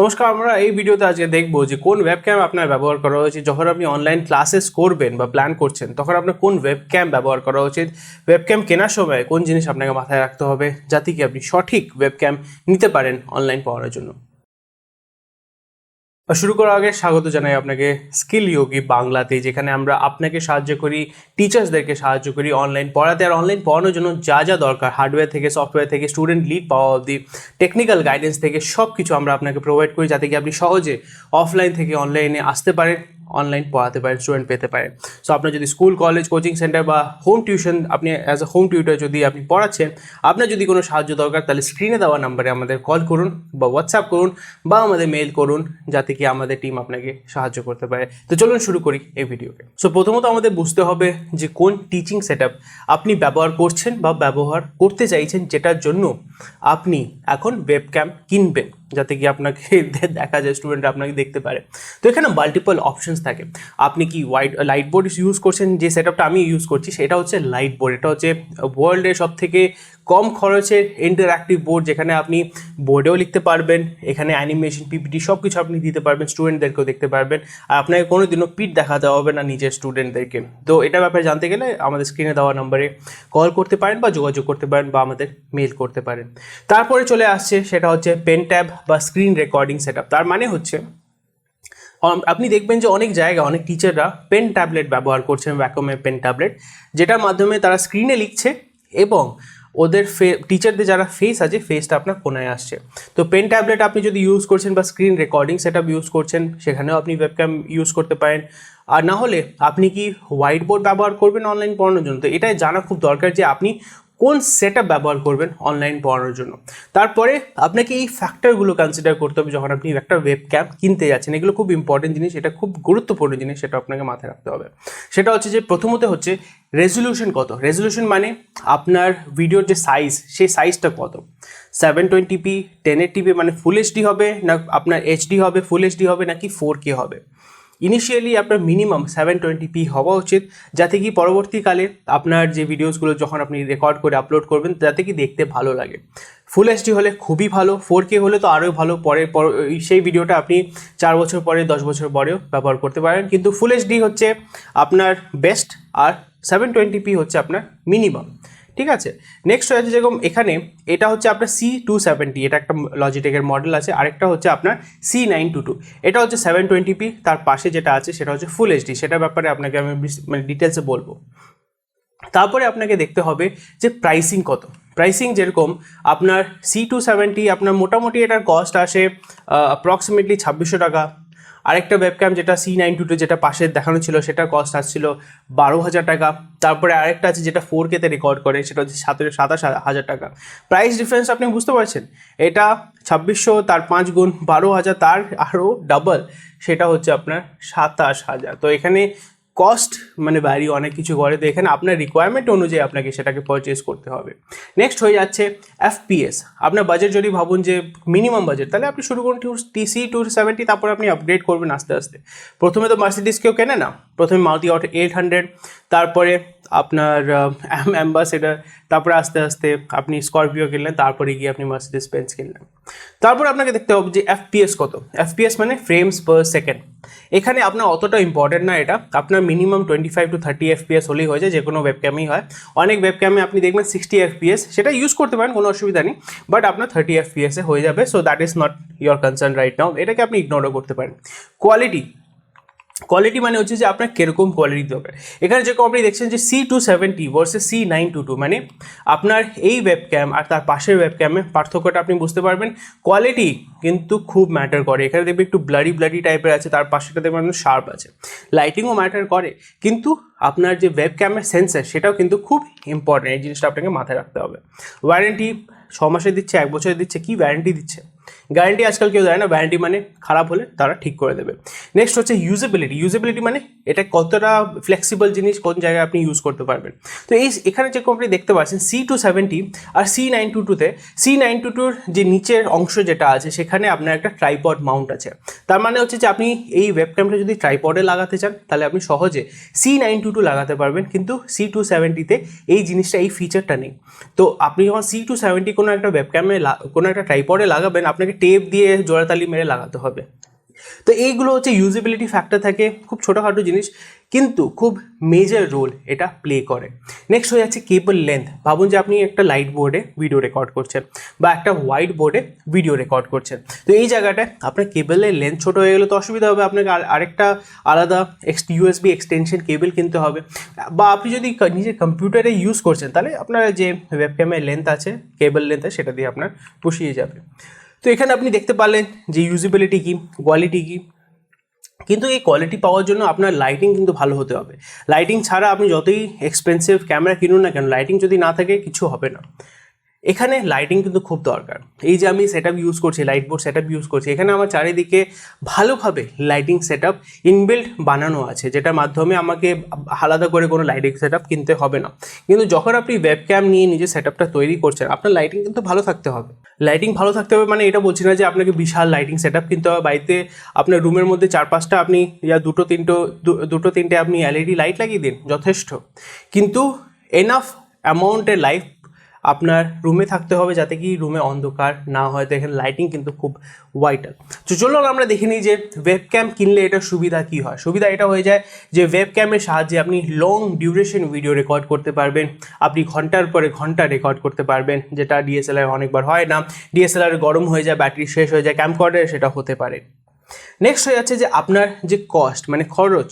নমস্কার, আমরা এই ভিডিওতে আজকে দেখব যে কোন ওয়েবক্যাম আপনার ব্যবহার করা উচিত। যখন আপনি অনলাইন ক্লাসেস করবেন বা প্ল্যান করছেন, তখন আপনার কোন ওয়েবক্যাম ব্যবহার করা উচিত? ওয়েবক্যাম কেনার সময় কোন জিনিস আপনাকে মাথায় রাখতে হবে যাতে কি আপনি সঠিক ওয়েবক্যাম নিতে পারেন অনলাইন পড়ার জন্য? শুরু করার আগে স্বাগত জানাই আপনাকে স্কিল ইয়োগি বাংলাতে, যেখানে আমরা আপনাকে সাহায্য করি টিচার্সদেরকে সাহায্য করি অনলাইন পড়াতে। আর অনলাইন পড়ানোর জন্য যা যা দরকার হার্ডওয়্যার থেকে সফটওয়্যার থেকে স্টুডেন্ট লিড পাওয়া অবধি টেকনিক্যাল গাইডেন্স থেকে সব কিছু আমরা আপনাকে প্রোভাইড করি, যাতে কি আপনি সহজে অফলাইন থেকে অনলাইনে আসতে পারেন। অনলাইন পড়াতে পারেন স্টুডেন্ট পেতে পারেন। সো আপনার যদি স্কুল কলেজ কোচিং সেন্টার বা হোম টিউশন আপনি অ্যাজ এ হোম টিউটার যদি আপনি পড়াচ্ছেন, আপনার যদি কোনো সাহায্য দরকার, তাহলে স্ক্রিনে দেওয়া নাম্বারে আমাদের কল করুন বা হোয়াটসঅ্যাপ করুন বা আমাদের মেল করুন, যাতে কি আমাদের টিম আপনাকে সাহায্য করতে পারে। তো চলুন শুরু করি এই ভিডিওকে সো প্রথমত আমাদের বুঝতে হবে যে কোন টিচিং সেট আপনি ব্যবহার করছেন বা ব্যবহার করতে চাইছেন, যেটার জন্য আপনি এখন ওয়েবক্যাম কিনবেন। যাতে কি আপনাকে দেখা যায় স্টুডেন্ট আপনাকে দেখতে পারে। তো এখানে মাল্টিপল অপশনস থাকে। আপনি কি হোয়াইট লাইট বোর্ড ইউজ করছেন? যে সেট আমি ইউজ করছি, সেটা হচ্ছে লাইট বোর্ড এটা হচ্ছে ওয়ার্ল্ডের সব থেকে কম খরচের ইন্টারঅ্যাক্টিভ বোর্ড যেখানে আপনি বোর্ডেও লিখতে পারবেন। এখানে অ্যানিমেশন পিপিটি সব কিছু আপনি দিতে পারবেন স্টুডেন্টদেরকেও দেখতে পারবেন। আর আপনাকে কোনো দিনও পিট দেখাতে হবে না নিজের স্টুডেন্টদেরকে তো এটা ব্যাপারে জানতে গেলে আমাদের স্ক্রিনে দেওয়া নম্বরে কল করতে পারেন বা যোগাযোগ করতে পারেন বা আমাদের মেল করতে পারেন। তারপরে চলে আসছে, সেটা হচ্ছে পেন ট্যাব বা স্ক্রিন রেকর্ডিং সেট তার মানে হচ্ছে আপনি দেখবেন যে অনেক জায়গায় অনেক টিচাররা পেন ট্যাবলেট ব্যবহার করছেন ভ্যাকুমের পেন ট্যাবলেট যেটার মাধ্যমে তারা স্ক্রিনে লিখছে এবং ওদের ফে টিচারদের যারা ফেস আছে ফেসটা আপনার কোনায় আসছে। তো পেন ট্যাবলেট আপনি যদি ইউজ করছেন বা স্ক্রিন রেকর্ডিং সেট ইউজ করছেন, সেখানেও আপনি ওয়েবক্যাম ইউজ করতে পারেন। আর না হলে আপনি কি হোয়াইট বোর্ড ব্যবহার করবেন অনলাইন পড়ানোর জন্য? তো এটাই জানা খুব দরকার যে আপনি কোন সেট ব্যবহার করবেন অনলাইন পড়ানোর জন্য? তারপরে আপনাকে এই ফ্যাক্টরগুলো কনসিডার করতে হবে যখন আপনি একটা ওয়েব ক্যাম কিনতে যাচ্ছেন। এগুলো খুব ইম্পর্টেন্ট জিনিস, এটা খুব গুরুত্বপূর্ণ জিনিস, সেটা আপনাকে মাথায় রাখতে হবে। সেটা হচ্ছে যে প্রথমত হচ্ছে রেজলিউশন কত? রেজলিউশন মানে আপনার ভিডিওর যে সাইজ সেই সাইজটা কত? সেভেন টোয়েন্টি পি টেনের টিপি মানে ফুল এইচডি হবে না, আপনার এইচডি হবে ফুল এইচডি হবে নাকি ফোর কে হবে? ইনিশিয়ালি আপনার মিনিমাম সেভেন টোয়েন্টি পি হওয়া উচিত, যাতে কি পরবর্তীকালে আপনার যে ভিডিওসগুলো যখন আপনি রেকর্ড করে আপলোড করবেন যাতে কি দেখতে ভালো লাগে। ফুল এইচডি হলে খুবই ভালো ফোর কে হলে তো আরও ভালো, পরে সেই ভিডিওটা আপনি চার বছর পরে, দশ বছর পরেও ব্যবহার করতে পারেন। কিন্তু ফুল এইচডি হচ্ছে আপনার বেস্ট আর সেভেন টোয়েন্টি পি হচ্ছে আপনার মিনিমাম ঠিক আছে? নেক্সট হচ্ছে যেরকম এখানে, এটা হচ্ছে আপনার সি টু সেভেন্টি এটা একটা লজিটেকের মডেল আছে, আরেকটা হচ্ছে আপনার সি নাইন টু টু এটা হচ্ছে সেভেন টোয়েন্টি পি তার পাশে যেটা আছে সেটা হচ্ছে ফুল এইচডি সেটার ব্যাপারে আপনাকে আমি মানে ডিটেলসে বলব। তারপরে আপনাকে দেখতে হবে যে প্রাইসিং কত। প্রাইসিং যেরকম, আপনার সি টু সেভেন্টি আপনার মোটামুটি এটার কস্ট আসে অ্যাপ্রক্সিমেটলি ছাব্বিশশো টাকা। আরেকটা ওয়েবক্যাম যেটা সি নাইন টু যেটা পাশে দেখানো ছিল, সেটার কস্ট আসছিল বারো হাজার টাকা। তারপরে আরেকটা আছে যেটা ফোর কেতে রেকর্ড করে, সেটা হচ্ছে সাতেরো সাতাশ হাজার টাকা। প্রাইস ডিফারেন্স আপনি বুঝতে পারছেন? এটা ছাব্বিশশো, তার পাঁচ গুণ বারো হাজার, তার আরও ডাবল সেটা হচ্ছে আপনার সাতাশ হাজার। তো এখানে কস্ট মানে ভ্যারি অনেক কিছু করে। তো এখানে আপনার রিকোয়ারমেন্ট অনুযায়ী আপনাকে সেটাকে পারচেস করতে হবে। নেক্সট হয়ে যাচ্ছে এফপিএস আপনার বাজেট যদি ভাবুন যে মিনিমাম বাজেট তাহলে আপনি শুরু করুন টু টিসি টু সেভেন্টি তারপর আপনি আপগ্রেড করবেন আস্তে আস্তে। প্রথমে তো মার্সিডিস কেউ কেনে না। প্রথমে মারুতি অটো এইট হান্ড্রেড তারপরে আপনার অ্যাম্বাসেডার তারপরে আস্তে আস্তে আপনি স্করপিও কিনলেন, তারপরে গিয়ে আপনি মার্সিডিস বেঞ্চ কিনলেন। তারপর আপনাকে দেখতে হবে যে এফপিএস কত। এফপিএস মানে ফ্রেমস পার সেকেন্ড এখানে আপনার অতটা ইম্পর্টেন্ট না এটা। আপনার minimum twenty five to thirty FPS হলেই হয়ে যায় যে কোনো ওয়েবক্যামেই হয়। অনেক ওয়েবক্যামে আপনি দেখবেন সিক্সটি এফপিএস সেটা ইউজ করতে পারেন, কোনো অসুবিধা নেই। বাট আপনার থার্টি এফপিএসে হয়ে যাবে so that is not your concern right now এটাকে আপনি ইগনোরও করতে পারেন। কোয়ালিটি কোয়ালিটি মানে হচ্ছে যে আপনার কীরকম কোয়ালিটি দরকার। এখানে যেরকম আপনি দেখছেন যে C two seventy versus C nine two two মানে আপনার এই ওয়েবক্যাম আর তার পাশের ওয়েব ওয়েবক্যামে পার্থক্যটা আপনি বুঝতে পারবেন। কোয়ালিটি কিন্তু খুব ম্যাটার করে। এখানে দেখবে একটু ব্লারি ব্লাডি টাইপের আছে, তার পাশেটা দেখবেন শার্প আছে। লাইটিংও ম্যাটার করে, কিন্তু আপনার যে ওয়েবক্যামের সেন্সার সেটাও কিন্তু খুব ইম্পর্টেন্ট এই জিনিসটা আপনাকে মাথায় রাখতে হবে। ওয়ারেন্টি ছ মাসে দিচ্ছে, এক বছরে দিচ্ছে, কি ওয়ারেন্টি দিচ্ছে? গ্যারান্টি আজকাল কেউ দেয় না ওয়ারেন্টি মানে খারাপ হলে তারা ঠিক করে দেবে নেক্সট হচ্ছে ইউজেবিলিটি ইউজেবিলিটি মানে এটা কতটা ফ্লেক্সিবল জিনিস, কোন জায়গায় আপনি ইউজ করতে পারবেন। তো এই এখানে যে আপনি দেখতে পাচ্ছেন সি টু সেভেন্টি আর সি নাইন টু টুতে সি নাইন টু টুর যে নিচের অংশ যেটা আছে, সেখানে আপনার একটা ট্রাইপড মাউন্ট আছে। তার মানে হচ্ছে যে আপনি এই ওয়েব ক্যামটা যদি ট্রাইপডে লাগাতে চান, তাহলে আপনি সহজে সি নাইন টু টু লাগাতে পারবেন, কিন্তু সি টু সেভেন্টিতে এই জিনিসটা, এই ফিচারটা নেই। তো আপনি যখন সি টু সেভেন্টি কোনো একটা ওয়েব ক্যামে কোনো একটা ট্রাইপডে লাগাবেন, আপনাকে টেপ দিয়ে জোড়াতালি মেরে লাগাতে হবে। তো এইগুলো হচ্ছে ইউজিবিলিটি ফ্যাক্টর থাকে, খুব ছোটোখাটো জিনিস, কিন্তু খুব মেজর রোল এটা প্লে করে। নেক্সট হয়ে যাচ্ছে কেবল লেন্থ ভাবুন যে আপনি একটা লাইট বোর্ডে ভিডিও রেকর্ড করছেন বা একটা হোয়াইট বোর্ডে ভিডিও রেকর্ড করছেন। তো এই জায়গাটায় আপনার কেবলের লেন্থ ছোটো হয়ে গেলে তো অসুবিধা হবে, আপনাকে আর- আরেকটা আলাদা এক্স ইউএসবি এক্সটেনশন কেবল কিনতে হবে। বা আপনি যদি নিজের কম্পিউটারে ইউজ করছেন, তাহলে আপনার যে ওয়েবক্যামের লেন্থ আছে কেবল লেন্থ আছে সেটা দিয়ে আপনার পুষিয়ে যাবে। তো এখানে আপনি দেখতে পারলেন যে ইউজিবিলিটি কী কোয়ালিটি কী। কিন্তু এই কোয়ালিটি পাওয়ার জন্য আপনার লাইটিং কিন্তু ভালো হতে হবে। লাইটিং ছাড়া আপনি যতই এক্সপেন্সিভ ক্যামেরা কিনুন না কেন লাইটিং যদি না থাকে, কিছু হবে না। এখানে লাইটিং কিন্তু খুব দরকার। এই যে আমি সেট ইউজ করছি লাইট বোর্ড সেট ইউজ করছি, এখানে আমার চারিদিকে ভালোভাবে লাইটিং সেট আপ ইনবিল্ট বানানো আছে, যেটার মাধ্যমে আমাকে আলাদা করে কোনো লাইটিং সেট কিনতে হবে না। কিন্তু যখন আপনি ওয়েব ক্যাম নিয়ে নিজের সেট তৈরি করছেন, আপনার লাইটিং কিন্তু ভালো থাকতে হবে। লাইটিং ভালো থাকতে হবে মানে এটা বলছি না যে আপনাকে বিশাল লাইটিং সেট আপ কিনতে হবে, বাড়িতে আপনার রুমের মধ্যে চার পাঁচটা আপনি ইয়া দুটো, তিনটো দুটো, তিনটে আপনি এলইডি লাইট লাগিয়ে দিন, যথেষ্ট। কিন্তু এনাফ অ্যামাউন্টের লাইট আপনার রুমে থাকতে হবে যাতে কি রুমে অন্ধকার না হয়। তো এখানে লাইটিং কিন্তু খুব ওয়াইটাল তো চলুন আমরা দেখে নিই যে ওয়েব ক্যাম কিনলে এটা সুবিধা কী হয়। সুবিধা এটা হয়ে যায় যে ওয়েব ক্যামের সাহায্যে আপনি লং ডিউরেশন ভিডিও রেকর্ড করতে পারবেন। আপনি ঘণ্টার পরে ঘণ্টা রেকর্ড করতে পারবেন, যেটা ডিএসএলআর অনেকবার হয় না। ডিএসএলআর গরম হয়ে যায় ব্যাটারি শেষ হয়ে যায় ক্যাম্পকর্ডারে সেটা হতে পারে। নেক্সট হয়ে যাচ্ছে যে আপনার যে কস্ট মানে খরচ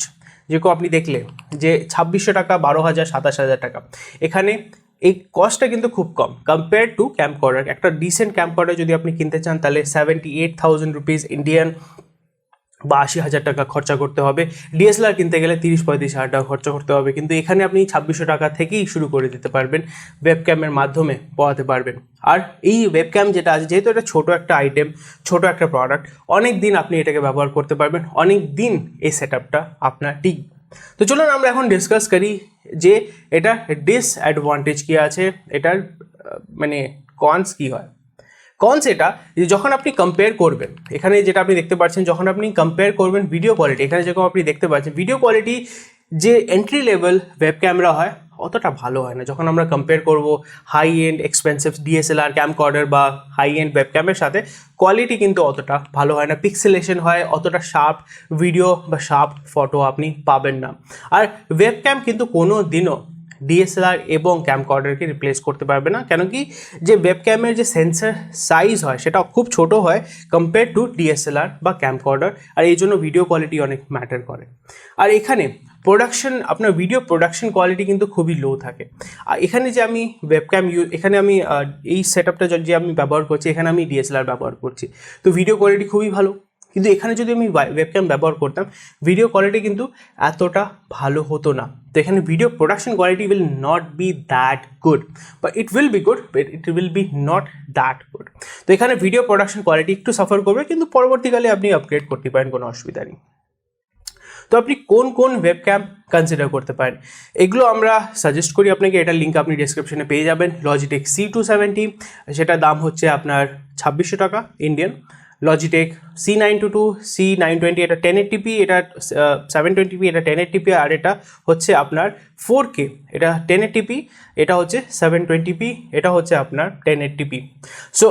যেরকম আপনি দেখলে যে ছাব্বিশশো টাকা, বারো হাজার, সাতাশ হাজার টাকা। এখানে এই কস্টটা কিন্তু খুব কম। কম্পেয়ার টু ক্যাম্প কর্ডার একটা ডিসেন্ট ক্যাম্প কর্ডার যদি আপনি কিনতে চান, তাহলে seventy eight thousand rupees Indian বা আশি হাজার টাকা খরচা করতে হবে। ডিএসএলআর কিনতে গেলে তিরিশ, পঁয়ত্রিশ হাজার টাকা খরচা করতে হবে। কিন্তু এখানে আপনি ছাব্বিশশো টাকা থেকেই শুরু করে দিতে পারবেন ওয়েব ক্যামের মাধ্যমে পড়াতে পারবেন। আর এই ওয়েব ক্যাম যেটা আছে, যেহেতু এটা ছোটো একটা আইটেম ছোটো একটা প্রোডাক্ট অনেক দিন আপনি এটাকে ব্যবহার করতে পারবেন। অনেক দিন এই সেট আপনার ঠিক তো চলুন আমরা এখন ডিসকাস করি যে এটা ডিসঅ্যাডভান্টেজ কী আছে, এটার মানে কনস কী হয়। কনস এটা যে যখন আপনি কম্পেয়ার করবেন, এখানে যেটা আপনি দেখতে পাচ্ছেন, যখন আপনি কম্পেয়ার করবেন ভিডিও কোয়ালিটি এখানে যেরকম আপনি দেখতে পাচ্ছেন ভিডিও কোয়ালিটি যে এন্ট্রি লেভেল ওয়েব ক্যামেরা হয় অতটা ভালো হয় না। যখন আমরা কম্পেয়ার করব high end expensive DSLR camcorder বা হাই এন্ড ওয়েব ক্যামের সাথে কোয়ালিটি কিন্তু অতটা ভালো হয় না। পিক্সেলেশন হয়, অতটা শার্প ভিডিও বা শার্প ফটো আপনি পাবেন না। আর ওয়েব ক্যাম কিন্তু কোনো দিনও ডিএসএলআর এবং ক্যামকর্ডারকে রিপ্লেস করতে পারবে না। কেন কি, যে ওয়েব ক্যামের যে সেন্সার সাইজ হয় সেটা খুব ছোট হয় কম্পেয়ার টু ডিএসএলআর বা ক্যামকর্ডার আর এই জন্য ভিডিও কোয়ালিটি অনেক ম্যাটার করে। আর এখানে প্রোডাকশন আপনার ভিডিও প্রোডাকশন কোয়ালিটি কিন্তু খুবই লো থাকে। আর এখানে যে আমি ওয়েবক্যাম ইউ এখানে আমি এই সেট আপটা যে আমি ব্যবহার করছি, এখানে আমি ডিএসএলআর ব্যবহার করছি। তো ভিডিও কোয়ালিটি খুবই ভালো। কিন্তু এখানে যদি আমি ওয়েবক্যাম ব্যবহার করতাম ভিডিও কোয়ালিটি কিন্তু এতটা ভালো হতো না। তো এখানে video production quality will not be that good বা it will be good but it will be not that good তো এখানে ভিডিও প্রোডাকশন কোয়ালিটি একটু সাফার করবে, কিন্তু পরবর্তীকালে আপনি আপগ্রেড করতে পারেন, কোনো অসুবিধা নেই। তো আপনি কোন কোন ওয়েব ক্যাম কনসিডার করতে পারেন? এগুলো আমরা সাজেস্ট করি আপনাকে এটার লিঙ্ক আপনি ডিসক্রিপশনে পেয়ে যাবেন। লজিটেক সি টু সেভেন্টি সেটার দাম হচ্ছে আপনার ছাব্বিশশো টাকা Indian Logitech C nine two two C nine twenty এটা টেন টিপি এটা সেভেন টোয়েন্টি পি এটা টেন টিপি আর এটা হচ্ছে আপনার ফোর কে এটা টেন টিপি এটা হচ্ছে সেভেন টোয়েন্টি পি এটা হচ্ছে আপনার টেন টিপি সো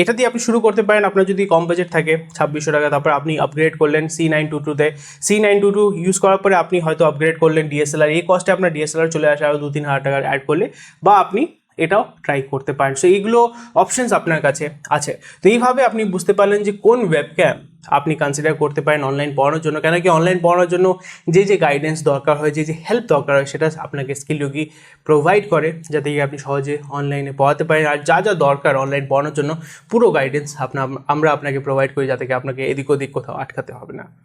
এটা দিয়ে আপনি শুরু করতে পারেন। আপনার যদি কম বাজেট থাকে, ছাব্বিশশো টাকা, তারপর আপনি আপগ্রেড করলেন সি নাইন টু টুতে C nine two two use করার পরে আপনি হয়তো আপগ্রেড করলেন ডিএসএলআর এই কস্টে আপনার ডিএসএলআর চলে আসে আরও দু তিন হাজার টাকা অ্যাড করলে বা আপনি এটাও ট্রাই করতে পারেন। সো এইগুলো অপশানস আপনার কাছে আছে। তো এইভাবে আপনি বুঝতে পারলেন যে কোন ওয়েবক্যাম আপনি কনসিডার করতে পারেন অনলাইন পড়ানোর জন্য। কেন কি অনলাইন পড়ানোর জন্য যে যে গাইডেন্স দরকার হয়, যে যে হেল্প দরকার হয়, সেটা আপনাকে স্কিল যোগী প্রোভাইড করে, যাতে কি আপনি সহজে অনলাইনে পড়াতে পারেন। আর যা যা দরকার অনলাইন পড়ানোর জন্য, পুরো গাইডেন্স আপনার আমরা আপনাকে প্রোভাইড করি, যাতে আপনাকে এদিক ওদিক কোথাও আটকাতে হবে না।